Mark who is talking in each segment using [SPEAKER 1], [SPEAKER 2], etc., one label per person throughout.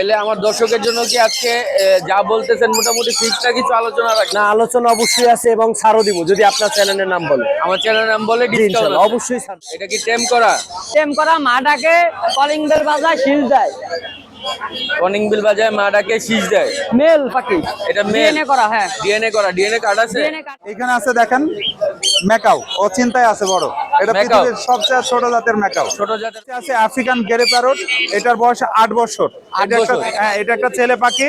[SPEAKER 1] তাহলে আমার দর্শকের জন্য কি আজকে যা বলতেছেন মোটামুটি ফিক্সটা কিছু আলোচনা রাখ?
[SPEAKER 2] না আলোচনা অবশ্যই আছে এবং ছাড়ও দিব যদি আপনার চ্যানেলের নাম বলে
[SPEAKER 1] আমার চ্যানেলের নাম বলে ডিসকাউন্ট
[SPEAKER 2] অবশ্যই ছাড়।
[SPEAKER 1] এটা কি টেম করা?
[SPEAKER 3] টেম করা মাটাকে কলিং বেল বাজায় শিল দেয়
[SPEAKER 1] কনিং বিল বাজায় মা ডাকে শীষ দেয়।
[SPEAKER 3] মেল পাখি
[SPEAKER 1] এটা মেল
[SPEAKER 3] ডিএনএ করা হ্যাঁ।
[SPEAKER 1] ডিএনএ করা ডিএনএ কার্ড আছে?
[SPEAKER 4] এখানে আছে দেখেন ম্যাকাও। ও চিন্তায় আছে বড়। এটা পৃথিবীর সবচেয়ে ছোট জাতের ম্যাকাও।
[SPEAKER 1] ছোট জাতের
[SPEAKER 4] আছে আফ্রিকান গেরে প্যারট এটার বয়স আট বছর।
[SPEAKER 1] আট বছর?
[SPEAKER 4] হ্যাঁ এটা একটা ছেলে পাখি।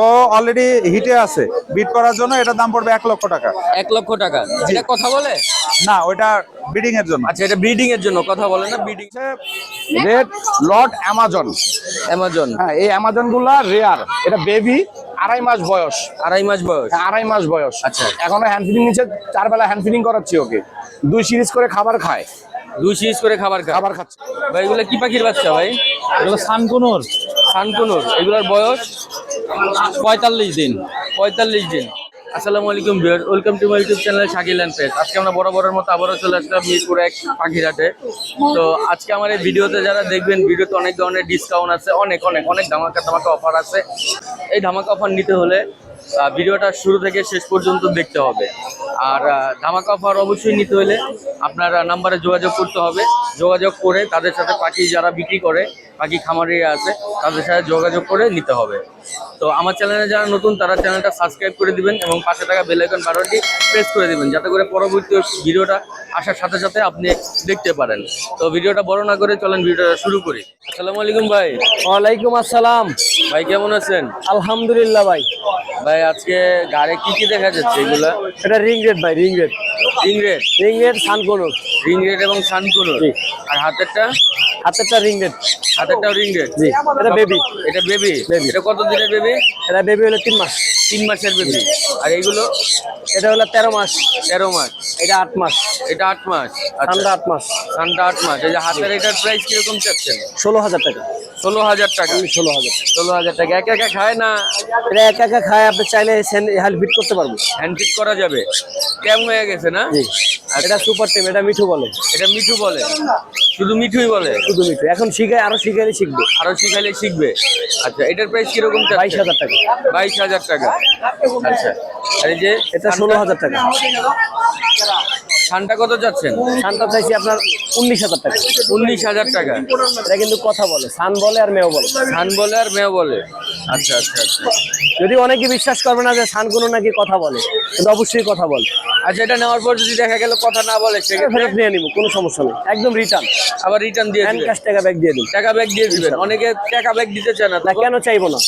[SPEAKER 4] ও অলরেডি হিটে আছে। বিট করার জন্য এটার দাম পড়বে এক লক্ষ টাকা।
[SPEAKER 1] এক লক্ষ টাকা। এটা কথা বলে?
[SPEAKER 4] না ওইটা ব্রিডিং এর জন্য।
[SPEAKER 1] আচ্ছা এটা ব্রিডিং এর জন্য কথা বলে না breeding
[SPEAKER 5] red lored amazon
[SPEAKER 1] amazon
[SPEAKER 5] হ্যাঁ এই অ্যামাজনগুলা রেয়ার এটা বেবি আড়াই মাস বয়স।
[SPEAKER 1] আড়াই মাস বয়স।
[SPEAKER 5] হ্যাঁ, আড়াই মাস বয়স।
[SPEAKER 1] আচ্ছা।
[SPEAKER 5] এখনও হ্যান্ড ফিডিং নিচ্ছে চার বেলা হ্যান্ড ফিডিং করাচ্ছি ওকে। দুই সিরিজ করে খাবার খায়।
[SPEAKER 1] দুই সিরিজ করে খাবার খায়।
[SPEAKER 5] খাবার খাচ্ছে।
[SPEAKER 1] ভাই এগুলো কি পাখির বাচ্চা ভাই?
[SPEAKER 6] এগুলো সানকুনুর।
[SPEAKER 1] সানকুনুর। এগুলোর বয়স?
[SPEAKER 6] পঁয়তাল্লিশ দিন।
[SPEAKER 1] পঁয়তাল্লিশ দিন। আসসালামু আলাইকুম viewer welcome to my YouTube channel Shakil and page আজকে আমরা বরাবরের মতো আবারও চলে আসলাম মিরপুর এক পাখিরহাটে। তো আজকে আমার এই ভিডিওতে যারা দেখবেন, ভিডিওতে অনেক ধরনের ডিসকাউন্ট আছে, অনেক অনেক অনেক ধামাকা ধামাকা অফার আছে। এই ধামাকা অফার নিতে হলে ভিডিওটা শুরু থেকে শেষ পর্যন্ত দেখতে হবে। আর ধামাকা অফার অবশ্যই নিতে হলে আপনার নাম্বারে যোগাযোগ করতে হবে। যোগাযোগ করে তাদের সাথে পাখি যারা বিক্রি করে, পাখি খামারি আছে, তাদের সাথে যোগাযোগ করে নিতে হবে। তো আমার চ্যানেলে যারা নতুন তারা চ্যানেলটা সাবস্ক্রাইব করে দিবেন এবং পাশে থাকা বেল আইকন বাটনটি প্রেস করে দিবেন যাতে করে পরবর্তী ভিডিওটা আসার সাথে সাথে আপনি দেখতে পারেন। তো ভিডিওটা বড় না করে চলেন ভিডিওটা শুরু করি। আসসালামু আলাইকুম ভাই।
[SPEAKER 2] ওয়ালাইকুম আসসালাম।
[SPEAKER 1] ভাই কেমন আছেন?
[SPEAKER 2] আলহামদুলিল্লাহ ভাই।
[SPEAKER 1] ভাই আজকে গাড়ি কি কি দেখা যাচ্ছে এগুলা?
[SPEAKER 2] এটা রিং রেড ভাই ring red
[SPEAKER 1] ring red
[SPEAKER 2] ring red sun conure
[SPEAKER 1] ring red এবং সানকুনো। আর হাতেরটা?
[SPEAKER 2] হাতেরটা রিং রেড
[SPEAKER 1] হাতেরটাও রিং রেড
[SPEAKER 2] জি এটা বেবি
[SPEAKER 1] এটা বেবি। এটা কত দিনের বেবি
[SPEAKER 2] এটা বেবি হলো তিন মাস
[SPEAKER 1] তিন মাসের বেবি আর এইগুলো
[SPEAKER 2] এটা হলো তেরো মাস।
[SPEAKER 1] তেরো মাস।
[SPEAKER 2] এটা আট মাস।
[SPEAKER 1] এটা আট মাস? আচ্ছা।
[SPEAKER 2] ঠান্ডা আট মাস।
[SPEAKER 1] ঠান্ডা আট মাস। এই যে হাতের এটার প্রাইস কীরকম চাচ্ছেন?
[SPEAKER 2] ষোলো হাজার টাকা।
[SPEAKER 1] ষোলো হাজার টাকা।
[SPEAKER 2] ষোলো হাজার
[SPEAKER 1] ষোলো হাজার টাকা। একা একা খায় না?
[SPEAKER 2] এটা একা একা খায় আপনি চাইলে হেল্প ফিট করতে পারব
[SPEAKER 1] হ্যান্ড ফিট করা যাবে। কেমন হয়ে গেছে না?
[SPEAKER 2] জি। এটা সুপার টিম এটা মিঠু বলে।
[SPEAKER 1] এটা মিঠু বলে। শুধু মিঠুই বলে?
[SPEAKER 2] শুধু মিঠু। এখন শিখায় আরও শিখাইলে শিখবে।
[SPEAKER 1] আরও শিখাইলে শিখবে। আচ্ছা এটার প্রাইস কীরকম
[SPEAKER 2] বাইশ হাজার টাকা।
[SPEAKER 1] বাইশ হাজার টাকা। আচ্ছা। আর এই যে
[SPEAKER 2] এটা ষোলো হাজার টাকা।
[SPEAKER 1] শানটা কত যাচ্ছেন?
[SPEAKER 2] সানটা চাইছি আপনার উনিশ হাজার টাকা।
[SPEAKER 1] উনিশ হাজার টাকা।
[SPEAKER 2] এটা কিন্তু কথা বলে সান বলে আর মেয়েও বলে।
[SPEAKER 1] সান বলে আর মেয়ে বলে। আচ্ছা আচ্ছা আচ্ছা।
[SPEAKER 2] যদি অনেকে বিশ্বাস করবে না যে সান কোনো নাকি কথা বলে কিন্তু অবশ্যই কথা বলে।
[SPEAKER 1] আচ্ছা এটা নেওয়ার পর যদি দেখা গেল কথা না বলে সেক্ষেত্রে
[SPEAKER 2] ফেরত নিয়ে নিবো কোনো সমস্যা নেই। একদম রিটার্ন
[SPEAKER 1] আবার রিটার্ন দিয়ে দিবেন।
[SPEAKER 2] ক্যাশ টাকা ব্যাগ দিয়ে দিন।
[SPEAKER 1] টাকা ব্যাগ দিয়ে দিবেন। অনেকে টাকা ব্যাগ দিতে চায় না
[SPEAKER 2] না কেন চাইব না?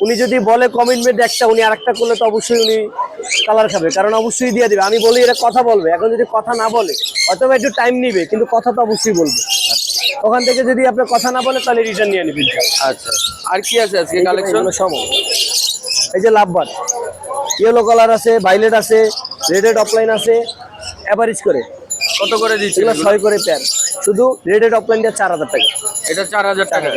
[SPEAKER 2] উনি যদি বলে কমিটমেন্ট একটা উনি আরেকটা করলে তো অবশ্যই উনি কালার খাবে। কারণ অবশ্যই দিয়ে দিবে। আমি বলি এটা কথা বলবে। এখন যদি কথা না বলে হয়তো একটু টাইম নিবে কিন্তু কথা তো অবশ্যই বলবে। ওখান থেকে যদি আপনি কথা না বলে তাহলে রিটার্ন নিয়ে নেবেন।
[SPEAKER 1] আচ্ছা। আর কি আছে আজকে কালেকশন
[SPEAKER 2] সব। এই যে লাভবার ইয়েলো কালার আছে ভাইলেট আছে রেডেড অফলাইন আছে অ্যাভারেজ করে।
[SPEAKER 1] কত করে দিচ্ছি
[SPEAKER 2] এগুলো ছয় করে প্যান শুধু রেডেড অফলাইন দিয়ে চার হাজার টাকা।
[SPEAKER 1] এটা চার হাজার টাকা।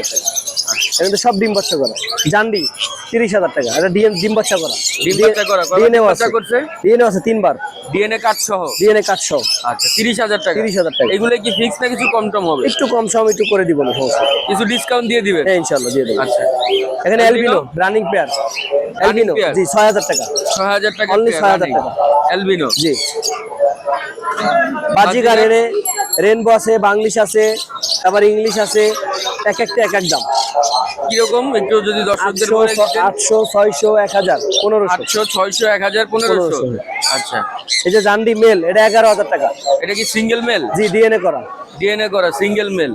[SPEAKER 2] এটা সব ডিম বাচ্চা করা। জান্ডি। তিরিশ হাজার টাকা। এটা ডিএম ডিম বাচ্চা করা।
[SPEAKER 1] ডিম বাচ্চা করা
[SPEAKER 2] ডিএনএ
[SPEAKER 1] বাচ্চা করছে?
[SPEAKER 2] ডিএনএ আছে তিনবার।
[SPEAKER 1] ডিএনএ কার্ড সহ?
[SPEAKER 2] ডিএনএ কাজ সহ।
[SPEAKER 1] আচ্ছা তিরিশ হাজার টাকা।
[SPEAKER 2] 30,000 টাকা।
[SPEAKER 1] এগুলো কি ফিক্স না কিছু কম টম হবে?
[SPEAKER 2] একটু কম সম একটু করে দিব না
[SPEAKER 1] কিছু ডিসকাউন্ট দিয়ে দিবেন?
[SPEAKER 2] হ্যাঁ ইনশাল্লাহ দিয়ে দেবো।
[SPEAKER 1] আচ্ছা।
[SPEAKER 2] এখানে? এলবিনো রানিং পেয়ার এলবিনো জি ছয় হাজার টাকা।
[SPEAKER 1] ছয় হাজার টাকা
[SPEAKER 2] Only 6,000 টাকা।
[SPEAKER 1] অ্যালবিনো
[SPEAKER 2] জি। বাজিগার রেনবো আছে বাংলিশ আছে তারপর ইংলিশ আছে এক একটা এক এক দাম।
[SPEAKER 1] কীরকম? একটু যদি দর্শকদের
[SPEAKER 2] আটশো ছয়শো এক হাজার পনেরোশো।
[SPEAKER 1] আটশো ছয়শো এক হাজার পনেরোশো। আচ্ছা।
[SPEAKER 2] এই যে জান্ডি মেল এটা এগারো হাজার টাকা।
[SPEAKER 1] এটা কি সিঙ্গেল মেল
[SPEAKER 2] জি ডিএনএ করা।
[SPEAKER 1] ডিএনএ করা সিঙ্গেল মেল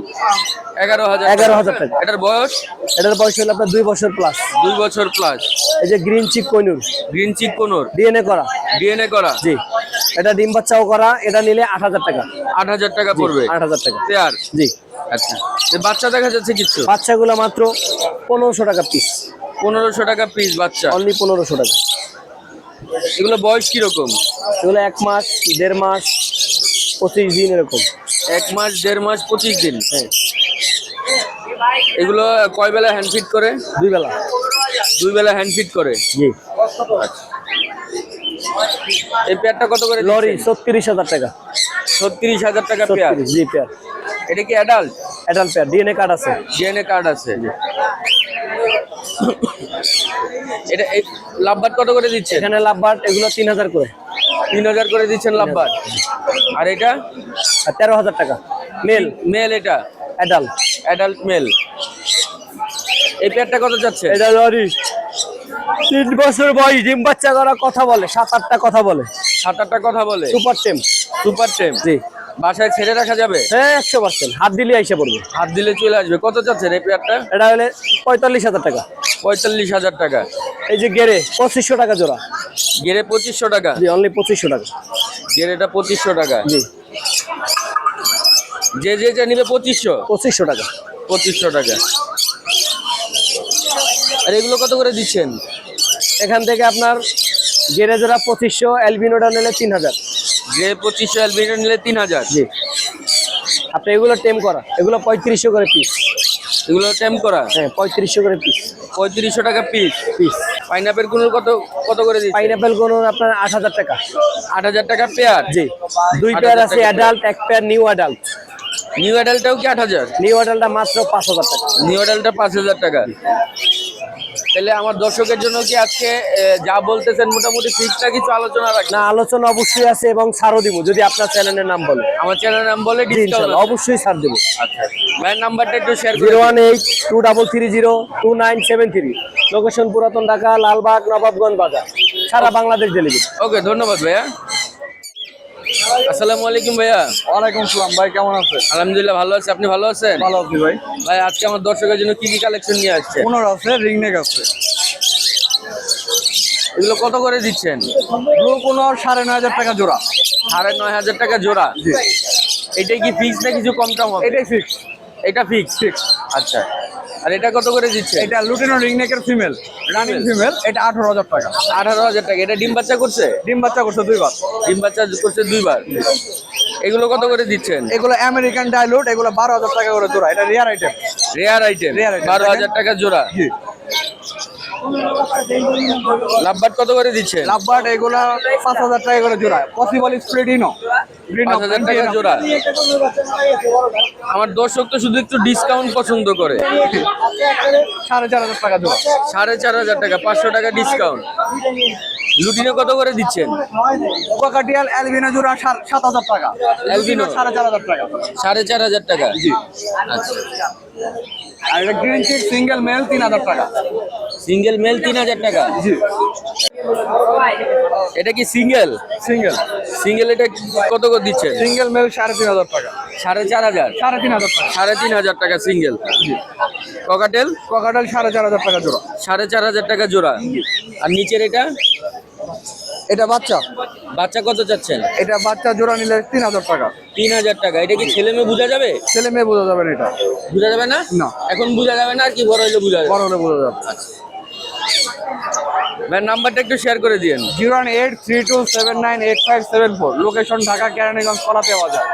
[SPEAKER 1] এগারো হাজার
[SPEAKER 2] 11,000 টাকা।
[SPEAKER 1] এটার বয়স?
[SPEAKER 2] এটার বয়স হলো আপনার দুই বছর প্লাস
[SPEAKER 1] দুই বছর প্লাস
[SPEAKER 2] এই যে green cheek conure
[SPEAKER 1] green cheek conure.
[SPEAKER 2] DNA করা।
[SPEAKER 1] ডিএনএ করা।
[SPEAKER 2] জি। এটা ডিম বাচ্চাও করা এটা নিলে আট হাজার টাকা।
[SPEAKER 1] আট হাজার টাকা পড়বে।
[SPEAKER 2] আট হাজার টাকা।
[SPEAKER 1] পেয়ার
[SPEAKER 2] জি।
[SPEAKER 1] আচ্ছা। বাচ্চা দেখা যাচ্ছে কিছু?
[SPEAKER 2] বাচ্চাগুলো মাত্র পনেরোশো টাকা পিস
[SPEAKER 1] পনেরোশো টাকা পিস বাচ্চা।
[SPEAKER 2] অনলি পনেরোশো টাকা।
[SPEAKER 1] এগুলো বয়স কীরকম?
[SPEAKER 2] এগুলো এক মাস দেড় মাস পঁচিশ দিন এরকম।
[SPEAKER 1] এক মাস দেড় মাস পঁচিশ দিন?
[SPEAKER 2] হ্যাঁ।
[SPEAKER 1] এগুলো কয় বেলা হ্যান্ড ফিট করে?
[SPEAKER 2] দুই বেলা।
[SPEAKER 1] দুই বেলা হ্যান্ড ফিট করে?
[SPEAKER 2] জি।
[SPEAKER 1] এই পেয়ারটা কত করে
[SPEAKER 2] লরি ছত্রিশ হাজার টাকা।
[SPEAKER 1] ছত্রিশ হাজার টাকা পেয়ার?
[SPEAKER 2] জি পেয়ার।
[SPEAKER 1] এটা কি adult
[SPEAKER 2] adult pair DNA card আছে।
[SPEAKER 1] ডিএনএ কার্ড আছে। এটা এই লাভবাট কত করে দিচ্ছে
[SPEAKER 2] এখানে লাভবাট এগুলো তিন হাজার করে।
[SPEAKER 1] তিন হাজার করে দিচ্ছেন লাভবাট আর এটা?
[SPEAKER 2] তেরো হাজার টাকা। মেল।
[SPEAKER 1] মেল এটা?
[SPEAKER 2] অ্যাডাল
[SPEAKER 1] অ্যাডাল্ট মেল এই পেয়ারটা কত যাচ্ছে?
[SPEAKER 2] এটা লরি। তিন বছর বয়স ডিম বাচ্চা করা কথা বলে সাত আটটা কথা বলে।
[SPEAKER 1] সাত আটটা কথা বলে।
[SPEAKER 2] সুপার টেম
[SPEAKER 1] সুপার টেম
[SPEAKER 2] জি।
[SPEAKER 1] বাসায় ছেড়ে রাখা যাবে?
[SPEAKER 2] হ্যাঁ একশো পার্সেন্ট। হাত দিলে এসে পড়বে।
[SPEAKER 1] হাত দিলে চলে আসবে। কত যাচ্ছেন এই পেয়ারটা?
[SPEAKER 2] এটা হলে পঁয়তাল্লিশ হাজার টাকা।
[SPEAKER 1] পঁয়তাল্লিশ হাজার টাকা।
[SPEAKER 2] এই যে গেরে পঁচিশশো টাকা জোড়া।
[SPEAKER 1] গেরে পঁচিশশো টাকা?
[SPEAKER 2] জি অনলি পঁচিশশো টাকা।
[SPEAKER 1] গেরেটা পঁচিশশো টাকা।
[SPEAKER 2] জি।
[SPEAKER 1] যে যে যে নিবে পঁচিশশো।
[SPEAKER 2] পঁচিশশো টাকা।
[SPEAKER 1] পঁচিশশো টাকা। আর এগুলো কত করে দিচ্ছেন?
[SPEAKER 2] এখান থেকে আপনার গেরে জোড়া পঁচিশশো অ্যালবিনোটা নিলে তিন হাজার
[SPEAKER 1] যে পঁচিশশো অ্যালবিনো নিলে তিন হাজার
[SPEAKER 2] জি। আপনি এগুলো টেম করা। এগুলো পঁয়ত্রিশশো করে পিস
[SPEAKER 1] এগুলো টেম করা?
[SPEAKER 2] হ্যাঁ পঁয়ত্রিশশো করে পিস
[SPEAKER 1] পঁয়ত্রিশশো টাকা পিস
[SPEAKER 2] পিস
[SPEAKER 1] পাইনাপেল কোন কত কত করে দিচ্ছেন?
[SPEAKER 2] পাইনাপেল কোনো আপনার আট হাজার টাকা।
[SPEAKER 1] আট হাজার টাকা পেয়ার
[SPEAKER 2] জি। দুই পেয়ার আছে অ্যাডাল্ট এক পেয়ার নিউ অ্যাডাল্ট
[SPEAKER 1] নিউ অ্যাডালটাও কি আট হাজার?
[SPEAKER 2] নিউ অ্যাডাল্টটা মাত্র পাঁচ হাজার টাকা।
[SPEAKER 1] নিউ অ্যাডালটা পাঁচ হাজার টাকা। তাহলে আমার দর্শকের জন্য কি আজকে যা বলতেছেন মোটামুটি ফিক্সটা কিছু আলোচনা রাখনা
[SPEAKER 2] না আলোচনা অবশ্যই আছে এবং ছাড়ও দিব যদি আপনার চ্যানেলের নাম বলে
[SPEAKER 1] আমার চ্যানেল নাম বলে ডিসকাউন্ট
[SPEAKER 2] অবশ্যই ছাড় দেবো।
[SPEAKER 1] আচ্ছা ভাইয়ের নাম্বারটা একটু share
[SPEAKER 2] zero one eight two double three zero two nine seven three location পুরাতন ঢাকা লালবাগ নবাবগঞ্জ বাজার সারা বাংলাদেশ ডেলিভারি
[SPEAKER 1] ওকে ধন্যবাদ ভাইয়া। আসসালামু আলাইকুম ভাইয়া।
[SPEAKER 5] ওয়ালাইকুম সালাম ভাই কেমন আছেন?
[SPEAKER 1] আলহামদুলিল্লাহ ভালো আছি। আপনি ভালো আছেন?
[SPEAKER 5] ভালো আছি ভাই।
[SPEAKER 1] ভাই আজকে আমার দর্শকের জন্য কি কি কালেকশন নিয়ে আসছে?
[SPEAKER 5] পনেরো আছে রিংনেক আছে।
[SPEAKER 1] এগুলো কত করে দিচ্ছেন?
[SPEAKER 5] ব্লু পনেরো সাড়ে নয় হাজার টাকা জোড়া।
[SPEAKER 1] সাড়ে নয় হাজার টাকা জোড়া? এটাই কি ফিক্স না কিছু কম টম হবে?
[SPEAKER 5] এটাই ফিক্স
[SPEAKER 1] এটা ফিক্স ফিক্স আচ্ছা। আর এটা কত করে দিচ্ছে?
[SPEAKER 5] এটা লুটিনো রিংনেকের ফিমেল রানিং ফিমেল এটা আঠারো হাজার টাকা।
[SPEAKER 1] আঠারো হাজার টাকা। এটা ডিম বাচ্চা করছে?
[SPEAKER 5] ডিম বাচ্চা করছে দুইবার।
[SPEAKER 1] ডিম বাচ্চা করছে দুইবার। এগুলো কত করে দিচ্ছেন?
[SPEAKER 5] এগুলো আমেরিকান ডাইলুট এগুলো বারো হাজার টাকা করে জোড়া। এটা rare item
[SPEAKER 1] rare item
[SPEAKER 5] Rare
[SPEAKER 1] বারো হাজার টাকা জোড়া। লাভবাট কত করে দিচ্ছেন?
[SPEAKER 5] লাভবার্ড এগুলো পাঁচ হাজার টাকা করে জোড়া। পসিবল
[SPEAKER 1] হাজার টাকা জোড়া। আমার দর্শক তো শুধু একটু ডিসকাউন্ট পছন্দ করে।
[SPEAKER 5] সাড়ে চার হাজার টাকা জোড়া।
[SPEAKER 1] সাড়ে চার হাজার টাকা পাঁচশো টাকা ডিসকাউন্ট লুটিনে কত করে দিচ্ছেন?
[SPEAKER 5] কোকাটিয়াল অ্যালবিনো জোড়া সাত হাজার টাকা।
[SPEAKER 1] Albino?
[SPEAKER 5] সাড়ে চার হাজার টাকা।
[SPEAKER 1] সাড়ে চার হাজার টাকা।
[SPEAKER 5] জি।
[SPEAKER 1] আচ্ছা।
[SPEAKER 5] আর এটা গ্রিন চিক সিঙ্গেল মেল তিন হাজার টাকা।
[SPEAKER 1] সিঙ্গেল মেল তিন হাজার টাকা?
[SPEAKER 5] জি।
[SPEAKER 1] এটা কি সিঙ্গেল
[SPEAKER 5] সিঙ্গেল
[SPEAKER 1] সিঙ্গেল এটা কত করে দিচ্ছেন
[SPEAKER 5] সিঙ্গেল মেল সাড়ে তিন হাজার টাকা।
[SPEAKER 1] সাড়ে চার হাজার?
[SPEAKER 5] সাড়ে তিন হাজার টাকা।
[SPEAKER 1] সাড়ে তিন হাজার টাকা সিঙ্গেল ককাটেল
[SPEAKER 5] কোকাটাল সাড়ে চার হাজার টাকা জোড়া।
[SPEAKER 1] সাড়ে চার হাজার টাকা জোড়া। আর নিচের এটা?
[SPEAKER 5] এটা বাচ্চা।
[SPEAKER 1] বাচ্চা কত চাচ্ছেন?
[SPEAKER 5] এটা বাচ্চা জোড়া নিলে তিন হাজার টাকা।
[SPEAKER 1] তিন হাজার টাকা। এটা কি ছেলে মেয়ে বোঝা যাবে?
[SPEAKER 5] ছেলে মেয়ে বোঝা যাবে না এটা।
[SPEAKER 1] বোঝা যাবে না?
[SPEAKER 5] না।
[SPEAKER 1] এখন বোঝা যাবে না আর কি বড় হইলে বোঝা যাবে।
[SPEAKER 5] বড় হলে বোঝা যাবে।
[SPEAKER 1] ভাই নাম্বারটা একটু শেয়ার করে দিন
[SPEAKER 5] zero eight three two seven nine eight five seven four. Location Dhaka Keraniganj কলাতে বাজার।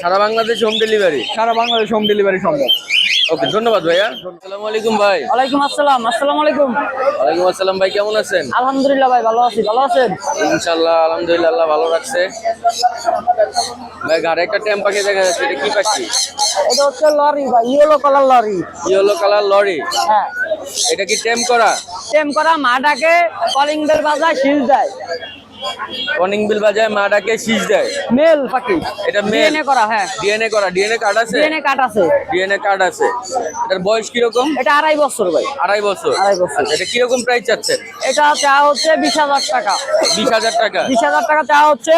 [SPEAKER 1] সারা বাংলাদেশ হোম ডেলিভারি
[SPEAKER 5] সারা বাংলাদেশ হোম ডেলিভারি সম্ভব।
[SPEAKER 1] ওকে ধন্যবাদ ভাইয়া। আসসালামু আলাইকুম ভাই।
[SPEAKER 3] ওয়ালাইকুম আসসালাম আসসালামু আলাইকুম।
[SPEAKER 1] ওয়ালাইকুম আসসালাম ভাই কেমন আছেন?
[SPEAKER 3] আলহামদুলিল্লাহ ভাই ভালো আছি ভালো আছেন?
[SPEAKER 1] ইনশাল্লাহ আলহামদুলিল্লাহ আল্লাহ ভালো রাখছে। ভাই ঘরে একটা ট্যাম পাখি দেখা যাচ্ছে এটা কি পাখি?
[SPEAKER 3] এটা হচ্ছে লরি ভাই yellow colour lory.
[SPEAKER 1] Yellow colour lory.
[SPEAKER 3] হ্যাঁ।
[SPEAKER 1] এটা কি টেম করা?
[SPEAKER 3] টেম করা মা ডাকে কলিং বেল বাজায় শিল দেয়
[SPEAKER 1] কনিং বিল বাজায় মা ডাকে শীষ দেয়।
[SPEAKER 3] মেল পাখি।
[SPEAKER 1] এটা মেল।
[SPEAKER 3] করা হ্যাঁ।
[SPEAKER 1] ডিএনএ করা ডিএনএ কার্ড আছে?
[SPEAKER 3] ডিএনএ কাট আছে।
[SPEAKER 1] ডিএনএ কার্ড আছে। এটার বয়স কীরকম?
[SPEAKER 3] এটা আড়াই বছর ভাই।
[SPEAKER 1] আড়াই বছর।
[SPEAKER 3] আড়াই বছর।
[SPEAKER 1] এটা কীরকম প্রাইস চাচ্ছেন?
[SPEAKER 3] এটা চা হচ্ছে বিশ হাজার টাকা।
[SPEAKER 1] বিশ হাজার টাকা।
[SPEAKER 3] বিশ হাজার টাকা চা হচ্ছে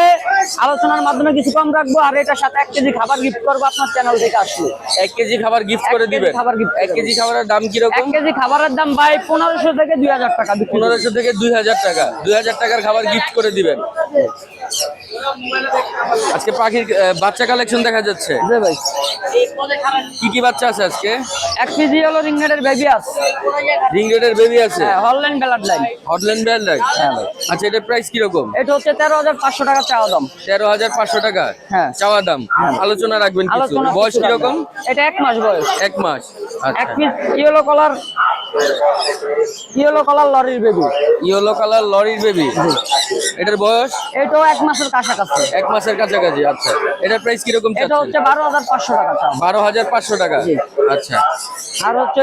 [SPEAKER 3] আলোচনার মাধ্যমে কিছু কম রাখব আর এটার সাথে এক কেজি খাবার গিফট করব আপনার চ্যানেল থেকে আসলে।
[SPEAKER 1] এক কেজি খাবার গিফট করে দিবেন?
[SPEAKER 3] খাবার gift
[SPEAKER 1] এক কেজি খাবারের দাম
[SPEAKER 3] এক
[SPEAKER 1] কীরকম
[SPEAKER 3] কেজি খাবারের দাম ভাই পনেরোশো থেকে দুই হাজার টাকা বিক্রি। করি।
[SPEAKER 1] পনেরোশো থেকে দুই হাজার টাকা। দুই হাজার টাকার খাবার গিফট করে দিবেন। আজকে পাখির বাচ্চা কালেকশন দেখা যাচ্ছে।
[SPEAKER 3] ভাই।
[SPEAKER 1] কি কি বাচ্চা আছে আজকে?
[SPEAKER 3] এক কেজি হলো রিংনেটের বেবি আছে।
[SPEAKER 1] রিং রেডের বেবি আছে?
[SPEAKER 3] হ্যাঁ Holland blood line
[SPEAKER 1] Holland band আচ্ছা এটার প্রাইস কীরকম?
[SPEAKER 3] এটা হচ্ছে তেরো হাজার পাঁচশো টাকা চাওয়া দাম।
[SPEAKER 1] তেরো হাজার পাঁচশো টাকা?
[SPEAKER 3] হ্যাঁ।
[SPEAKER 1] চাওয়া দাম? আলোচনা রাখবেন কিছু। বয়স কীরকম?
[SPEAKER 3] রাখবেন। এটা এক মাস বয়স।
[SPEAKER 1] এক মাস।
[SPEAKER 3] এক piece yellow colour yellow colour লরির বেবি
[SPEAKER 1] ইয়েলো কালার লরির বেবি এটার বয়স?
[SPEAKER 3] এটাও এক মাসের কাছাকাছি।
[SPEAKER 1] এক মাসের কাছাকাছি আচ্ছা। এটার প্রাইস কীরকম
[SPEAKER 3] এটা হচ্ছে বারো হাজার পাঁচশো টাকা চাও
[SPEAKER 1] বারো হাজার পাঁচশো টাকা? আচ্ছা।
[SPEAKER 3] আর হচ্ছে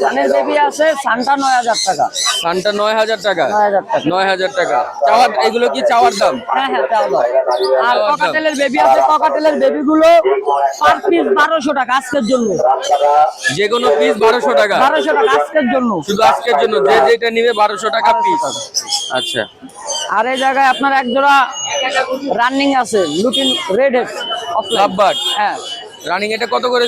[SPEAKER 3] সানের বেবি আছে সানটা নয় হাজার টাকা।
[SPEAKER 1] সানটা নয় হাজার টাকা?
[SPEAKER 3] নয় হাজার টাকা।
[SPEAKER 1] চাওয়ার এগুলো কি চাওয়ার দাম?
[SPEAKER 3] হ্যাঁ হ্যাঁ চাও আর ককাটেলের বেবি আছে ককাটেলের বেবি গুলো পার পিস বারোশো টাকা আজকের জন্য।
[SPEAKER 1] যে কোনো পিস বারোশো টাকা।
[SPEAKER 3] বারোশো টাকা আজকের জন্য।
[SPEAKER 1] শুধু আজকের জন্য যে যেটা নিবে বারোশো টাকা পিস আচ্ছা।
[SPEAKER 3] আর এই জায়গায় আপনার এক জোড়া রানিং আছে লুকিং রেড হেড
[SPEAKER 1] লাভবার্ড
[SPEAKER 3] হ্যাঁ।
[SPEAKER 1] রানিং এটা কত করে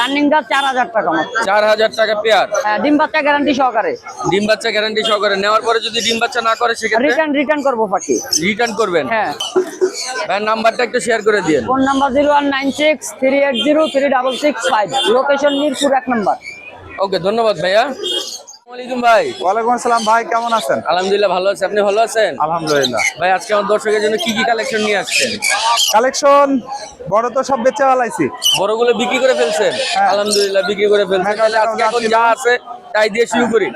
[SPEAKER 3] রানিংটা চার হাজার টাকা
[SPEAKER 1] চার হাজার টাকা পেয়ার
[SPEAKER 3] হ্যাঁ ডিম বাচ্চা গ্যারান্টি সহকারে।
[SPEAKER 1] ডিম বাচ্চা গ্যারান্টি সহকারে। নেওয়ার পরে যদি ডিম বাচ্চা না করে সেক্ষেত্রে?
[SPEAKER 3] রিটার্ন রিটার্ন করব পাখি
[SPEAKER 1] রিটার্ন করবেন?
[SPEAKER 3] হ্যাঁ।
[SPEAKER 1] নাম্বারটা একটু শেয়ার করে দিন
[SPEAKER 3] phone number zero one nine six three eight zero three double six five location Mirpur এক নম্বর।
[SPEAKER 1] ওকে ধন্যবাদ ভাইয়া। ভাই।
[SPEAKER 4] ওয়ালাইকুম আসসালাম ভাই কেমন আছেন?
[SPEAKER 1] আলহামদুলিল্লাহ ভালো আছি। আপনি ভালো আছেন?
[SPEAKER 4] আলহামদুলিল্লাহ।
[SPEAKER 1] ভাই আজকে আমার দর্শকের জন্য কি কি কালেকশন নিয়ে আসছেন?
[SPEAKER 4] কালেকশন বড় তো সব বেচে ফেলাইছি।
[SPEAKER 1] বড়গুলো বিক্রি করে ফেলছেন?
[SPEAKER 4] হ্যাঁ।
[SPEAKER 1] আলহামদুলিল্লাহ বিক্রি করে ফেলছেন। তাহলে আজকে এখন যা আছে তাই দিয়ে শুরু করি।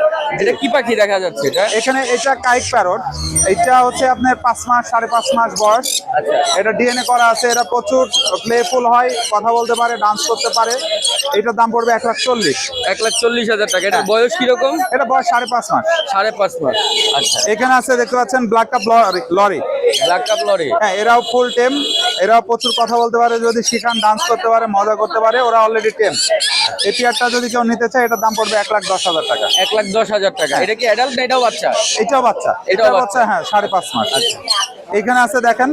[SPEAKER 1] এটা কি পাখি দেখা যাচ্ছে? এটা?
[SPEAKER 4] এখানে এটা কাইক প্যারট। এটা হচ্ছে আপনার পাঁচ মাস সাড়ে পাঁচ মাস বয়স।
[SPEAKER 1] আচ্ছা।
[SPEAKER 4] এটা ডিএনএ করা আছে। এটা প্রচুর প্লেফুল হয় কথা বলতে পারে ডান্স করতে পারে। এটার দাম পড়বে এক লাখ চল্লিশ।
[SPEAKER 1] এক লাখ চল্লিশ হাজার টাকা। এটা বয়স কীরকম?
[SPEAKER 4] এটা বয়স সাড়ে পাঁচ মাস।
[SPEAKER 1] সাড়ে পাঁচ মাস। আচ্ছা।
[SPEAKER 4] এখানে আছে দেখতে পাচ্ছেন black cap lory
[SPEAKER 1] black cap lory
[SPEAKER 4] হ্যাঁ এরাও ফুল টেম এরাও প্রচুর কথা বলতে পারে যদি শিখান ডান্স করতে পারে মজা করতে পারে ওরা অলরেডি টেম এই পেয়ারটা যদি কেউ নিতে চায় এটার দাম পড়বে এক লাখ দশ হাজার টাকা।
[SPEAKER 1] এক লাখ দশ হাজার টাকা। এটা কি অ্যাডাল্ট না এটাও বাচ্চা?
[SPEAKER 4] এটাও বাচ্চা।
[SPEAKER 1] এটাও। বাচ্চা।
[SPEAKER 4] হ্যাঁ সাড়ে পাঁচ মাস। এখানে আছে দেখেন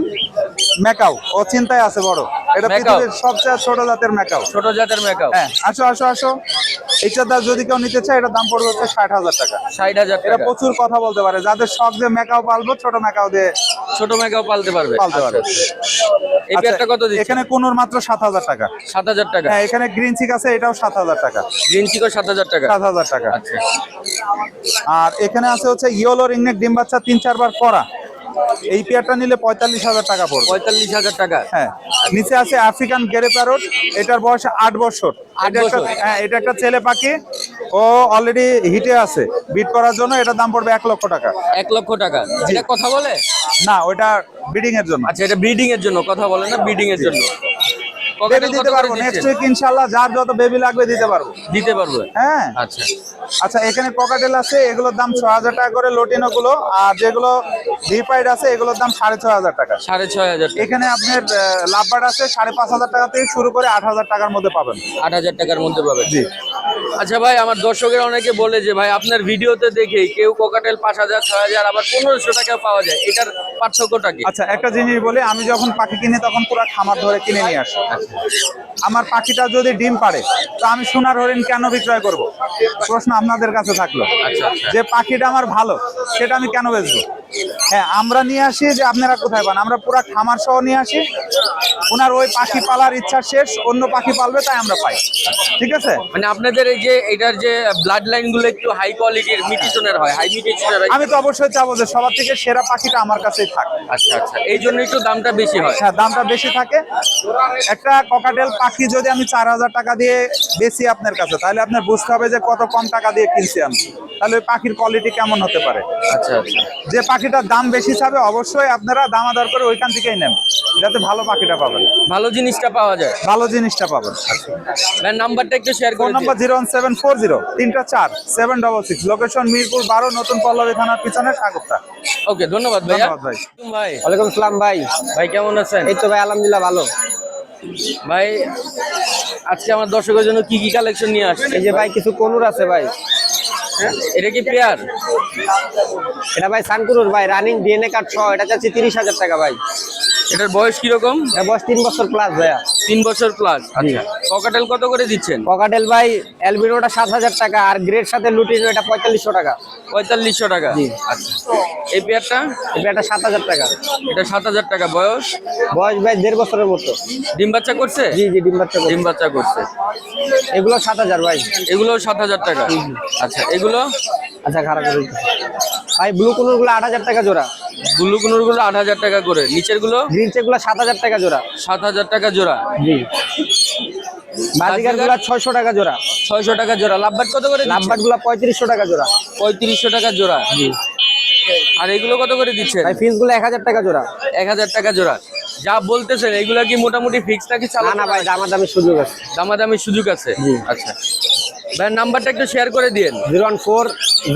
[SPEAKER 4] মেকাও ও চিন্তায় আছে বড়। এটা পৃথিবীর সবচেয়ে ছোট জাতের মেকাও
[SPEAKER 1] ছোট জাতের মেকআপ
[SPEAKER 4] হ্যাঁ আসো আসো আসো। এটার দাম যদি কেউ নিতে চায় এটার দাম পড়বে হচ্ছে ষাট হাজার টাকা।
[SPEAKER 1] ষাট হাজার
[SPEAKER 4] এরা
[SPEAKER 1] টাকা।
[SPEAKER 4] প্রচুর কথা বলতে পারে। যাদের শখ যে মেকাও পালবো ছোট মেকাও দিয়ে
[SPEAKER 1] ছোট মেকআপ পালতে পারবে।
[SPEAKER 4] পালতে পারে
[SPEAKER 1] এই
[SPEAKER 4] আচ্ছা,
[SPEAKER 1] পেয়ারটা কত দিচ্ছে?
[SPEAKER 4] এখানে কোনোর মাত্র সাত হাজার টাকা।
[SPEAKER 1] সাত হাজার টাকা।
[SPEAKER 4] হ্যাঁ এখানে গ্রিন চিক আছে এটাও সাত হাজার টাকা।
[SPEAKER 1] গ্রিন টাকা।
[SPEAKER 4] সাত হাজার টাকা।
[SPEAKER 1] আচ্ছা।
[SPEAKER 4] আর এখানে আছে হচ্ছে ইয়েলো রিংনেক ডিম বাচ্চা তিন চারবার করা এই পেয়ারটা নিলে পঁয়তাল্লিশ হাজার টাকা পড়বে।
[SPEAKER 1] পঁয়তাল্লিশ হাজার টাকা।
[SPEAKER 4] হ্যাঁ নিচে আছে আফ্রিকান গেরে প্যারট এটার বয়স আট বছর। হ্যাঁ এটা একটা ছেলে পাখি ও অলরেডি হিটে আছে। বিট করার জন্য এটার দাম পড়বে এক লক্ষ টাকা।
[SPEAKER 1] এক লক্ষ টাকা। এটা কথা বলে?
[SPEAKER 4] না ওইটা ব্রিডিং এর জন্য।
[SPEAKER 1] আচ্ছা এটা ব্রিডিং এর জন্য কথা বলে না ব্রিডিং এর জন্য।
[SPEAKER 4] বেবি দিতে পারব নেক্সট উইক ইনশাল্লাহ যার যত বেবি লাগবে দিতে পারব।
[SPEAKER 1] দিতে পারবে।
[SPEAKER 4] হ্যাঁ।
[SPEAKER 1] আচ্ছা।
[SPEAKER 4] আচ্ছা এখানে ককাটেল আছে এগুলোর দাম ছ হাজার টাকা করে লোটিনো গুলো আর যেগুলো ভিপাইড আছে এগুলোর দাম সাড়ে ছয় হাজার টাকা।
[SPEAKER 1] সাড়ে ছয় হাজার
[SPEAKER 4] এখানে আপনার লাভবার্ড আছে সাড়ে পাঁচ হাজার টাকা থেকে শুরু করে আট হাজার টাকার মধ্যে পাবেন।
[SPEAKER 1] আট হাজার টাকার মধ্যে পাবে
[SPEAKER 4] জি।
[SPEAKER 1] আচ্ছা ভাই আমার দর্শকের অনেকে বলে যে ভাই আপনার ভিডিওতে দেখে কেউ কোকাটেল পাঁচ হাজার ছয় হাজার আবার পনেরোশো টাকা পাওয়া যায়। এটার পার্থক্যটা কি?
[SPEAKER 4] আচ্ছা একটা জিনিস বলি আমি যখন পাখি কিনি তখন পুরো খামার ধরে কিনে নিয়ে আসি। আমার পাখিটা যদি ডিম পারে তো আমি সোনার হরিণ কেন বিক্রয় করব? প্রশ্ন আপনাদের কাছে থাকল। যে পাখিটা আমার ভালো সেটা আমি কেন বেচবো? হ্যাঁ আমরা নিয়ে আসি যে আপনারা কোথায় পান? আমরা পুরো খামার সহ নিয়ে আসি। ওনার ওই পাখি পালার ইচ্ছা শেষ অন্য পাখি পালবে তাই আমরা পাই। ঠিক আছে?
[SPEAKER 1] মানে আপনাদের এই যে এটার যে ব্লাড লাইনগুলো একটু হাই কোয়ালিটির মিটিশনের হয় হাই মিটিশনের
[SPEAKER 4] আমি তো অবশ্যই চাবো যে সবার থেকে সেরা পাখিটা আমার কাছেই থাক।
[SPEAKER 1] আচ্ছা আচ্ছা। এই জন্য একটু দামটা বেশি হয়।
[SPEAKER 4] হ্যাঁ দামটা বেশি থাকে। একটা ককাটেল পাখি যদি আমি চার হাজার টাকা দিয়ে বেশি আপনার কাছে তাহলে আপনার বুঝতে হবে যে কত কম টাকা দিয়ে কিনছি আমি। তাহলে ওই পাখির কোয়ালিটি কেমন হতে পারে?
[SPEAKER 1] আচ্ছা আচ্ছা।
[SPEAKER 4] যে পাখিটার দাম বেশি চাবে অবশ্যই আপনারা দামাদার করে ওইখান থেকেই নেন যাতে ভালো পাখিটা পাবেন।
[SPEAKER 1] ভালো জিনিসটা পাওয়া যায়।
[SPEAKER 4] ভালো জিনিসটা পাবেন।
[SPEAKER 1] ভাই নাম্বারটা একটু শেয়ার
[SPEAKER 4] ফোন
[SPEAKER 1] করে
[SPEAKER 4] নম্বর zero one seven four zero তিনটা চার seven double six. Location Mirpur বারো নতুন পল্লবী থানার পিছনে সাগরটা।
[SPEAKER 1] ওকে ধন্যবাদ ভাইয়া।
[SPEAKER 4] ধন্যবাদ ভাই।
[SPEAKER 1] ভাই।
[SPEAKER 3] ওয়ালাইকুম সালাম ভাই।
[SPEAKER 1] ভাই কেমন আছেন?
[SPEAKER 3] এই তো ভাই আলহামদুলিল্লাহ ভালো।
[SPEAKER 1] ভাই আজকে আমার দর্শকের জন্য কি কি কালেকশন নিয়ে আসছে
[SPEAKER 3] এই যে ভাই কিছু কনুর আছে ভাই।
[SPEAKER 1] এটা কি পেয়ার?
[SPEAKER 3] এটা ভাই সানকুরুর ভাই রানিং ডিএনএ কার্ড সহ এটা চাচ্ছি তিরিশ হাজার টাকা ভাই।
[SPEAKER 1] এটার বয়স কীরকম?
[SPEAKER 3] বয়স তিন বছর প্লাস ভাইয়া।
[SPEAKER 1] তিন বছর প্লাস আচ্ছা। ককাটেল কত করে দিচ্ছেন?
[SPEAKER 3] ককাটেল ভাই অ্যালবিনোটা সাত হাজার টাকা আর গ্রেড সাথে লুটিনো এটা পঁয়তাল্লিশশো টাকা।
[SPEAKER 1] পঁয়তাল্লিশশো টাকা?
[SPEAKER 3] জি।
[SPEAKER 1] আচ্ছা। এই পেয়ারটা?
[SPEAKER 3] এটা এটা সাত হাজার টাকা।
[SPEAKER 1] এটা সাত হাজার টাকা বয়স?
[SPEAKER 3] বয়স ভাই দেড় বছরের মতো।
[SPEAKER 1] ডিম বাচ্চা করছে?
[SPEAKER 3] জি জি ডিম বাচ্চা।
[SPEAKER 1] ডিম বাচ্চা করছে।
[SPEAKER 3] এগুলো সাত হাজার ভাই।
[SPEAKER 1] এগুলো সাত হাজার টাকা? আচ্ছা এগুলো?
[SPEAKER 3] আচ্ছা খারাপ করে। ভাই ব্লু কুনুরগুলো আট হাজার টাকা জোড়া।
[SPEAKER 1] ব্লু গুলো গুলো আট হাজার টাকা করে। নিচেরগুলো
[SPEAKER 3] গ্রিন চেকগুলো সাত হাজার টাকা জোড়া।
[SPEAKER 1] সাত হাজার টাকা জোড়া।
[SPEAKER 3] জি। গুলো ছয়শো টাকা জোড়া।
[SPEAKER 1] ছয়শো টাকা জোড়া। লাভবাট কত করে
[SPEAKER 3] লাভবাটগুলো টাকা জোড়া।
[SPEAKER 1] পঁয়ত্রিশশো টাকা জোড়া।
[SPEAKER 3] জি।
[SPEAKER 1] আর এগুলো কত করে
[SPEAKER 7] ভাই ফিসগুলো টাকা জোড়া।
[SPEAKER 1] এক হাজার টাকা জোড়া। যা বলতেছেন এগুলা কি মোটামুটি ফিক্স নাকি
[SPEAKER 7] না
[SPEAKER 1] চালানো
[SPEAKER 7] না ভাই দামাদামি সুযোগ আছে।
[SPEAKER 1] দামাদামি সুযোগ আছে? আচ্ছা। ভাই নাম্বারটা একটু শেয়ার করে দিন
[SPEAKER 7] zero one four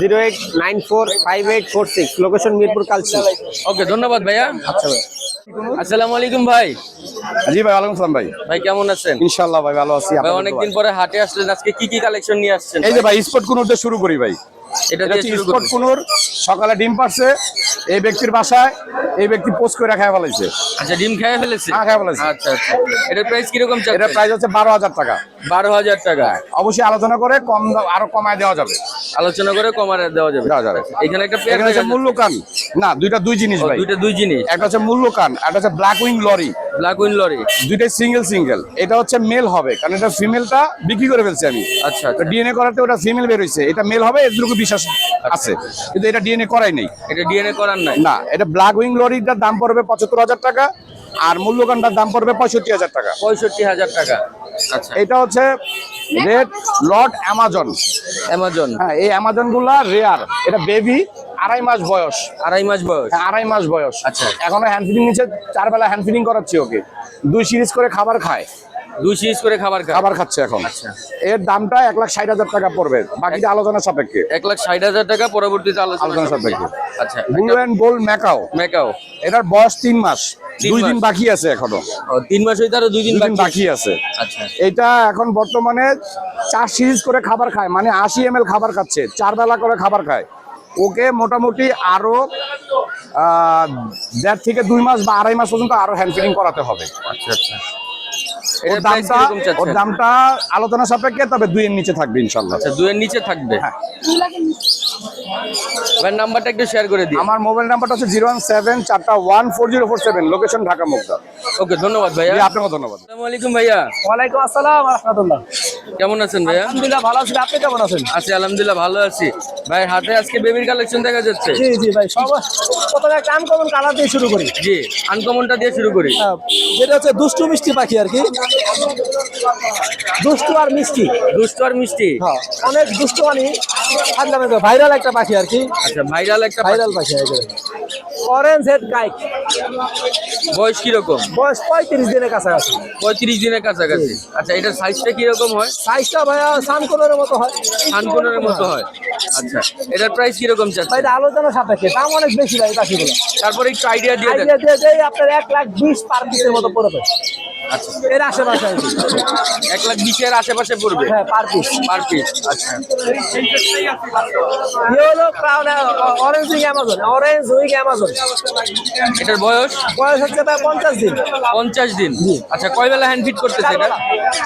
[SPEAKER 7] zero eight nine four five eight four six. Location Mirpur Kalshi.
[SPEAKER 1] Okay ধন্যবাদ ভাইয়া।
[SPEAKER 7] আচ্ছা ভাই।
[SPEAKER 1] আসসালামু আলাইকুম ভাই।
[SPEAKER 5] জি ভাই ওয়ালাইকুম সালাম ভাই।
[SPEAKER 1] ভাই কেমন আছেন?
[SPEAKER 5] ইনশাল্লাহ ভাই ভালো আছি
[SPEAKER 1] ভাই
[SPEAKER 5] আপনাদের
[SPEAKER 1] অনেকদিন পরে হাটে আসলেন আজকে কি কি কালেকশন নিয়ে আসছেন
[SPEAKER 5] এই যে ভাই? স্পট শুরু করি ভাই।
[SPEAKER 1] এটা
[SPEAKER 5] এটা হচ্ছে স্পট কুনুর সকালে ডিম পারছে এই ব্যক্তির বাসায় এই ব্যক্তি পোস্ট করে খায় ফেলাইছে।
[SPEAKER 1] আচ্ছা ডিম খেয়ে ফেলেছে?
[SPEAKER 5] হ্যাঁ, খেয়ে ফেলেছে।
[SPEAKER 1] আচ্ছা আচ্ছা। এটার প্রাইস কীরকম
[SPEAKER 5] এটা
[SPEAKER 1] চাচ্ছেন
[SPEAKER 5] প্রাইস হচ্ছে বারো হাজার টাকা।
[SPEAKER 1] বারো হাজার টাকা।
[SPEAKER 5] অবশ্যই আলোচনা করে কম আরও কমায় দেওয়া যাবে।
[SPEAKER 1] আলোচনা করে কমার দেওয়া যাবে।
[SPEAKER 5] দেওয়া যাবে।
[SPEAKER 1] এখানে একটা
[SPEAKER 5] এখানে হচ্ছে মূল্যকান। না দুইটা দুই জিনিস ভাই।
[SPEAKER 1] দুইটা দুই জিনিস।
[SPEAKER 5] একটা হচ্ছে মূল্যকান একটা হচ্ছে black wing lory
[SPEAKER 1] black wing lory
[SPEAKER 5] দুইটাই সিঙ্গেল সিঙ্গেল এটা হচ্ছে মেল হবে কারণ এটা ফিমেলটা বিক্রি করে ফেলছি আমি।
[SPEAKER 1] আচ্ছা আচ্ছা।
[SPEAKER 5] ডিএনএ করাতে ওটা ফিমেল বের হয়েছে এটা মেল হবে এটুকু বিশ্বাস আছে। কিন্তু এটা ডিএনএ করাই নেই।
[SPEAKER 1] এটা ডিএনএ করার নাই?
[SPEAKER 5] না এটা ব্ল্যাক উইং লরিটার দাম পড়বে পঁচাত্তর হাজার টাকা আর মূল্যকানটার দাম পড়বে পঁয়ষট্টি হাজার টাকা।
[SPEAKER 1] পঁয়ষট্টি হাজার টাকা। আচ্ছা।
[SPEAKER 5] এটা হচ্ছে রেড লর্ড অ্যামাজন
[SPEAKER 1] অ্যামাজন
[SPEAKER 5] হ্যাঁ এই অ্যামাজনগুলা রেয়ার এটা বেবি আড়াই মাস বয়স।
[SPEAKER 1] আড়াই মাস বয়স?
[SPEAKER 5] হ্যাঁ, আড়াই মাস বয়স।
[SPEAKER 1] আচ্ছা।
[SPEAKER 5] এখনও হ্যান্ড ফিডিং নিচে চার বেলা হ্যান্ড ফিডিং করাচ্ছি ওকে। দুই সিরিজ করে খাবার খায়।
[SPEAKER 1] দুই সিরিজ করে খাবার
[SPEAKER 5] খাবার খাচ্ছে এখন।
[SPEAKER 1] আচ্ছা।
[SPEAKER 5] এর দামটা এক লাখ ষাট হাজার টাকা পড়বে। বাকিটা আলোচনা সাপেক্ষে।
[SPEAKER 1] এক লাখ ষাট হাজার টাকা পরবর্তীতে আলোচনা
[SPEAKER 5] আলোচনা সাপেক্ষে।
[SPEAKER 1] আচ্ছা
[SPEAKER 5] blue and gold macaw
[SPEAKER 1] macaw
[SPEAKER 5] এটার বয়স তিন মাস। দুই দিন বাকি আছে
[SPEAKER 1] এখনও। তিন মাস হইতে আরও দুই দিন বাকি
[SPEAKER 5] বাকি আছে।
[SPEAKER 1] আচ্ছা।
[SPEAKER 5] এটা এখন বর্তমানে চার সিরিজ করে খাবার খায়। মানে আশি এম এল খাবার খাচ্ছে। চার বেলা করে খাবার খায়। ওকে মোটামুটি আরও আহ, দেড় থেকে দুই মাস বা আড়াই মাস পর্যন্ত আরও হ্যান্ড ফিডিং করাতে হবে।
[SPEAKER 1] আচ্ছা আচ্ছা।
[SPEAKER 5] ওর দামটা ওর দামটা আলোচনা সাপেক্ষে তবে দুইয়ের নিচে থাকবে ইনশাল্লাহ।
[SPEAKER 1] আচ্ছা দুইয়ের নিচে থাকবে?
[SPEAKER 5] হ্যাঁ।
[SPEAKER 1] ভাই নাম্বারটা একটু শেয়ার করে দিন
[SPEAKER 5] আমার মোবাইল নাম্বারটা হচ্ছে জিরো ওয়ান সেভেন চারটা one four zero four seven location Dhaka Mugda.
[SPEAKER 1] Okay ধন্যবাদ ভাইয়া।
[SPEAKER 5] জি, আপনাকে ধন্যবাদ।
[SPEAKER 1] আসসালামু আলাইকুম ভাইয়া।
[SPEAKER 7] ওয়ালাইকুম আসসালাম রহমতুল্লাহ।
[SPEAKER 1] কেমন আছেন ভাইয়া?
[SPEAKER 7] আলহামদুলিল্লাহ ভালো আছি। আপনি কেমন আছেন?
[SPEAKER 1] আছি আলহামদুলিল্লাহ ভালো আছি। ভাই হাতে আজকে বেবির কালেকশন দেখা যাচ্ছে।
[SPEAKER 7] জি জি ভাই সব প্রথমে একটা আনকমন কালার দিয়ে শুরু করি।
[SPEAKER 1] জি আনকমনটা দিয়ে শুরু করি।
[SPEAKER 7] যেটা হচ্ছে দুষ্টু মিষ্টি পাখি আর কি। দুষ্টু আর মিষ্টি।
[SPEAKER 1] দুষ্ট আর মিষ্টি।
[SPEAKER 7] হ্যাঁ অনেক দুষ্টু মানে ভাইরাল একটা পাখি আর কি।
[SPEAKER 1] আচ্ছা ভাইরাল একটা
[SPEAKER 7] ভাইরাল পাখি। অরেঞ্জ হেড কাইক
[SPEAKER 1] বয়স কীরকম?
[SPEAKER 7] বয়স পঁয়ত্রিশ দিনের কাছাকাছি।
[SPEAKER 1] পঁয়ত্রিশ দিনের কাছাকাছি। আচ্ছা এটার সাইজটা কীরকম হয়?
[SPEAKER 7] সাইজটা ভাইয়া সানকোনের মতো হয়।
[SPEAKER 1] সানকোনের মতো হয়। আচ্ছা এটার প্রাইস কীরকম চাচ্ছে
[SPEAKER 7] এটা আলোচনা সাপেক্ষে। দাম অনেক বেশি ভাই পাখিগুলো।
[SPEAKER 1] তারপরে একটু আইডিয়া দিয়ে দেন।
[SPEAKER 7] আইডিয়া দিয়ে আপনার এক লাখ বিশ পার পিসের মতো পড়বে।
[SPEAKER 1] আচ্ছা।
[SPEAKER 7] এর আশেপাশে
[SPEAKER 1] এক লাখ বিশের আশেপাশে পড়বে?
[SPEAKER 7] হ্যাঁ পার পিস
[SPEAKER 1] পার পিস আচ্ছা।
[SPEAKER 7] হলো orange wing amazon orange wing amazon
[SPEAKER 1] এটার বয়স?
[SPEAKER 7] বয়স হচ্ছে ভাই পঞ্চাশ দিন।
[SPEAKER 1] পঞ্চাশ দিন। আচ্ছা কয় বেলা হ্যান্ড ফিট করতেছে এটা?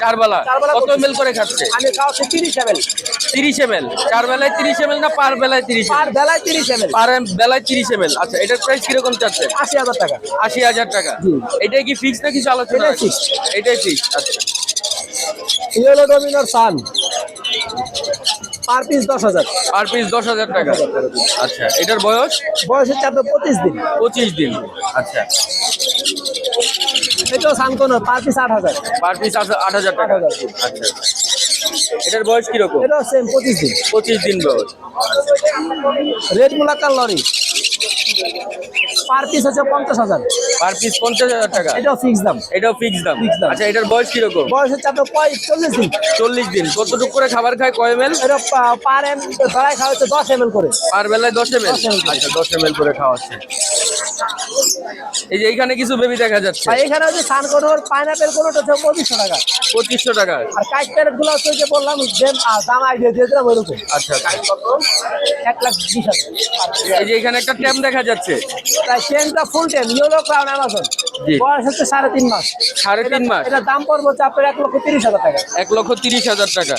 [SPEAKER 1] চার বেলা কত। এমএল করে খাচ্ছে?
[SPEAKER 7] আমি খাওয়াচ্ছি তিরিশ এমএল
[SPEAKER 1] তিরিশ এমএল চার বেলায় তিরিশ এমএল না পার বেলায় তিরিশ
[SPEAKER 7] পার বেলায় তিরিশ এমএল
[SPEAKER 1] পার বেলায় তিরিশ এমএল আচ্ছা এটার প্রাইস কীরকম চাচ্ছে?
[SPEAKER 7] আশি হাজার টাকা।
[SPEAKER 1] আশি হাজার টাকা। এটাই কি ফিক্স না কিছু আলোচনা?
[SPEAKER 7] এটাই
[SPEAKER 1] ফিক্স আচ্ছা।
[SPEAKER 7] ইয়েলো ডোমিনোর সান পার পিস দশ হাজার।
[SPEAKER 1] পার পিস দশ হাজার টাকা। আচ্ছা এটার বয়স?
[SPEAKER 7] বয়স হচ্ছে আপনার পঁচিশ দিন।
[SPEAKER 1] পঁচিশ দিন। আচ্ছা।
[SPEAKER 7] এটাও সানকোনোর পার পিস আট হাজার।
[SPEAKER 1] পার পিস আট হাজার টাকা। আচ্ছা এটার বয়স কীরকম?
[SPEAKER 7] এটাও সেম পঁচিশ দিন।
[SPEAKER 1] পঁচিশ দিন বয়স।
[SPEAKER 7] Red moluccan lory. Per piece হচ্ছে পঞ্চাশ হাজার।
[SPEAKER 1] পার পিস পঞ্চাশ হাজার টাকা।
[SPEAKER 7] এটাও ফিক্স দাম।
[SPEAKER 1] এটাও ফিক্স দাম।
[SPEAKER 7] Fixed দাম।
[SPEAKER 1] আচ্ছা এটার বয়স কীরকম?
[SPEAKER 7] বয়স হচ্ছে আপনার চল্লিশ দিন।
[SPEAKER 1] চল্লিশ দিন। কতটুকু করে খাবার খায় কয় এমএল
[SPEAKER 7] এটা পার এম ধরাই খাওয়া হচ্ছে দশ এম করে।
[SPEAKER 1] পার বেলায় দশ এমএল
[SPEAKER 7] 10 ml
[SPEAKER 1] আচ্ছা দশ এমএল করে খাওয়াচ্ছে এই যে এইখানে কিছু বেবি দেখা যাচ্ছে।
[SPEAKER 7] এখানে হচ্ছে সানকোনোর পাইনাপেল কোনোটা হচ্ছে পঁচিশশো টাকা।
[SPEAKER 1] পঁচিশশো টাকা।
[SPEAKER 7] আর কাইট প্যারেটগুলো হচ্ছে যে বললাম দাম আইডিয়া দিয়ে দিলাম ওইরকম।
[SPEAKER 1] আচ্ছা আচ্ছা।
[SPEAKER 7] এক লাখ বিশ হাজার।
[SPEAKER 1] এই যে এখানে একটা ট্যাম দেখা যাচ্ছে।
[SPEAKER 7] তাই চেনটা full tame yellow crown amazon বয়স হচ্ছে সাড়ে তিন মাস।
[SPEAKER 1] সাড়ে তিন মাস।
[SPEAKER 7] এটা দাম পড়বে হচ্ছে আপনার এক লক্ষ তিরিশ হাজার টাকা।
[SPEAKER 1] এক লক্ষ তিরিশ হাজার টাকা।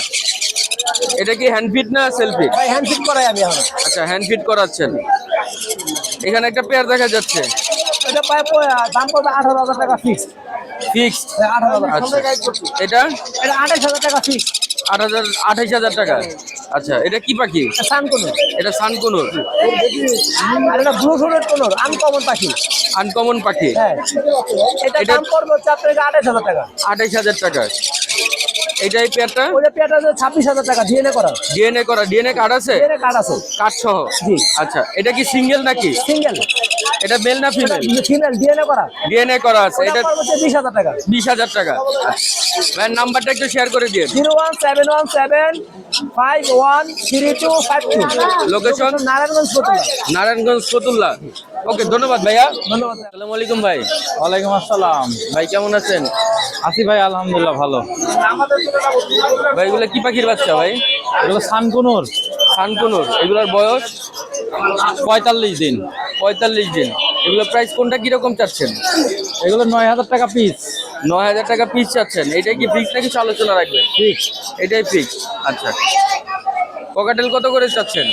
[SPEAKER 1] এটা কি হ্যান্ড ফিট না সেলফি
[SPEAKER 7] ভাই হ্যান্ডফিট করাই আমি এখন।
[SPEAKER 1] আচ্ছা হ্যান্ড ফিট করাচ্ছেন। এখানে একটা পেয়ার দেখা যাচ্ছে।
[SPEAKER 7] এটা দাম পড়বে হাজার টাকা আঠারো
[SPEAKER 1] আচ্ছা। এটা?
[SPEAKER 7] টাকা
[SPEAKER 1] টাকা। আচ্ছা এটা কি পাখি? এটা সানকুনুর
[SPEAKER 7] আর এটা ব্লু কোনোর আনকমন পাখি।
[SPEAKER 1] আনকমন পাখি।
[SPEAKER 7] হ্যাঁ। এটা দাম পড়বে হচ্ছে আপনার টাকা।
[SPEAKER 1] এইটা এই পেয়ারটা?
[SPEAKER 2] ওই যে পেয়ারটা ছাব্বিশ হাজার টাকা ডিএনএ করা।
[SPEAKER 1] ডিএনএ করা ডিএনএ কার্ড আছে?
[SPEAKER 2] ডিএনএ কার্ড আছে।
[SPEAKER 1] কার্ড সহ?
[SPEAKER 2] জি।
[SPEAKER 1] আচ্ছা এটা কি সিঙ্গেল নাকি?
[SPEAKER 2] সিঙ্গেল
[SPEAKER 1] এটা মেল না ফিমেল
[SPEAKER 2] ফিমেল ডিএনএ করা।
[SPEAKER 1] ডিএনএ করা আছে।
[SPEAKER 2] এটা হচ্ছে বিশ হাজার টাকা।
[SPEAKER 1] বিশ হাজার টাকা। ভাইয়ের নাম্বারটা একটু শেয়ার করে দিয়ে
[SPEAKER 2] zero one seven one seven five one three two five two.
[SPEAKER 1] Location?
[SPEAKER 2] Narayanganj Fatullah
[SPEAKER 1] Narayanganj Fatullah okay ধন্যবাদ ভাইয়া।
[SPEAKER 2] ধন্যবাদ।
[SPEAKER 1] আসসালামু আলাইকুম ভাই।
[SPEAKER 6] ওয়ালাইকুম আসসালাম।
[SPEAKER 1] ভাই কেমন আছেন?
[SPEAKER 6] আসি ভাই আলহামদুলিল্লাহ ভালো।
[SPEAKER 1] ভাই এগুলো কি পাখির বাচ্চা ভাই?
[SPEAKER 6] এগুলো সানকুনুর।
[SPEAKER 1] সানকুনুর। এগুলোর বয়স?
[SPEAKER 6] পঁয়তাল্লিশ দিন।
[SPEAKER 1] পঁয়তাল্লিশ দিন। এগুলো প্রাইস কোনটা কীরকম চাচ্ছেন?
[SPEAKER 6] এগুলো নয় হাজার টাকা পিস
[SPEAKER 1] নয় হাজার টাকা পিস চাচ্ছেন। এটাই কি ফিক্স নাকি আলোচনা রাখবেন?
[SPEAKER 6] ফিক্স
[SPEAKER 1] এটাই ফিক্স আচ্ছা। পকাটেল কত করে চাচ্ছেন?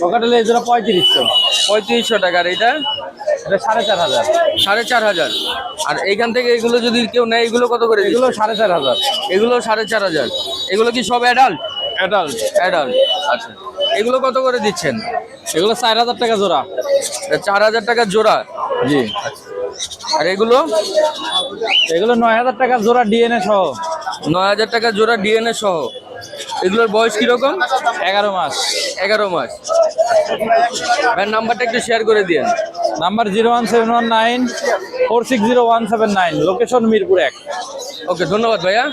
[SPEAKER 6] পকেটেলে এই জোড়া পঁয়ত্রিশশো।
[SPEAKER 1] পঁয়ত্রিশশো টাকা। আর এটা?
[SPEAKER 6] এটা সাড়ে চার হাজার।
[SPEAKER 1] সাড়ে চার হাজার। আর এইখান থেকে এগুলো যদি কেউ নেয় এগুলো কত করে
[SPEAKER 6] এগুলো সাড়ে চার হাজার।
[SPEAKER 1] এগুলো সাড়ে চার হাজার। এগুলো কি সব অ্যাডাল্ট
[SPEAKER 6] অ্যাডাল্ট
[SPEAKER 1] অ্যাডাল্ট আচ্ছা। এগুলো কত করে দিচ্ছেন?
[SPEAKER 6] এগুলো চার হাজার টাকা জোড়া।
[SPEAKER 1] চার হাজার টাকা জোড়া?
[SPEAKER 6] জি।
[SPEAKER 1] আর এগুলো?
[SPEAKER 6] এগুলো নয় হাজার টাকা জোড়া ডিএনএ সহ।
[SPEAKER 1] নয় হাজার টাকা জোড়া ডিএনএ সহ। এগুলোর বয়স কীরকম?
[SPEAKER 6] এগারো মাস।
[SPEAKER 1] এগারো মাস। ভাইয়ের নাম্বারটা একটু শেয়ার করে দিন
[SPEAKER 6] number zero one seven one nine four six zero one seven nine location Mirpur এক।
[SPEAKER 1] ওকে ধন্যবাদ ভাইয়া।